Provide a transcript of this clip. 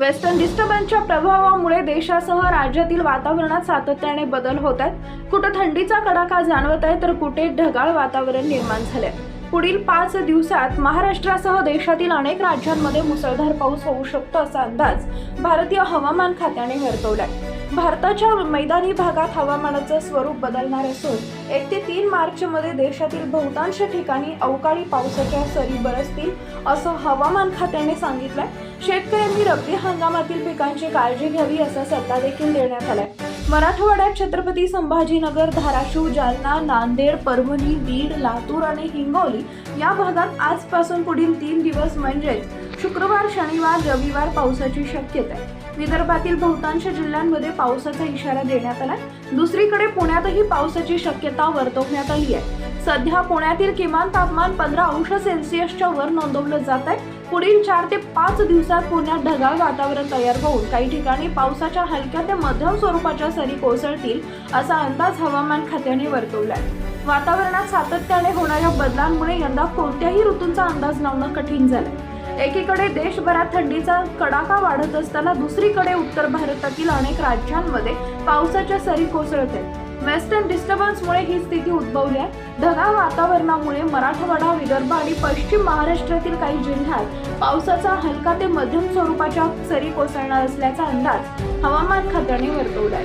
Western डिस्टर्बन्सच्या प्रभावामुळे देशासह राज्यातील वातावरणात सातत्याने बदल होत आहेत. कुठं थंडीचा कडाका जाणवत आहे तर कुठे ढगाळ वातावरण निर्माण झालंय. पुढील पाच दिवसात महाराष्ट्रासह देशातील अनेक राज्यांमध्ये मुसळधार पाऊस होऊ शकतो असा अंदाज भारतीय हवामान खात्याने वर्तवलाय. भारताच्या मैदानी भागात हवामानाचं स्वरूप बदलणार असून एक ते तीन मार्चमध्ये देशातील बहुतांश ठिकाणी अवकाळी पावसाच्या सरी बरसतील असं हवामान खात्याने सांगितलंय. शेतकऱ्यांनी रब्बी हंगामातील पिकांची काळजी घ्यावी असा सल्ला देखील देण्यात आलाय. मराठवाड्यात छत्रपती संभाजीनगर धाराशिव जालना नांदेड परभणी बीड लातूर आणि हिंगोली या भागात आजपासून पुढील तीन दिवस म्हणजेच शुक्रवार शनिवार रविवार पावसाची शक्यता आहे. विदर्भातील बहुतांश जिल्ह्यांमध्ये पावसाचा इशारा देण्यात आला दुसरीकडे पुण्यातही पावसाची शक्यता वर्तवण्यात आली आहे. सध्या पुण्यातील किमान तापमान पंधरा अंश सेल्सिअसच्या वर नोंदवलं जात आहे. पुढील चार ते पाच दिवसात पुण्यात ढगाळ वातावरण तयार होऊन काही ठिकाणी पावसाच्या हलक्या ते मध्यम स्वरूपाच्या सरी कोसळतील असा अंदाज हवामान खात्याने वर्तवलाय. वातावरणात सातत्याने होणाऱ्या बदलांमुळे यंदा कोणत्याही ऋतूंचा अंदाज लावणं कठीण झालंय. एकीकडे देशभरात थंडीचा कडाका वाढत असताना दुसरीकडे उत्तर भारतातील अनेक राज्यांमध्ये पावसाच्या सरी कोसळत आहेत. वेस्टर्न डिस्टर्बन्समुळे ही स्थिती उद्भवली आहे. ढगाळ वातावरणामुळे मराठवाडा विदर्भ आणि पश्चिम महाराष्ट्रातील काही जिल्ह्यात पावसाचा हलका ते मध्यम स्वरूपाच्या सरी कोसळणार असल्याचा अंदाज हवामान खात्याने वर्तवला आहे.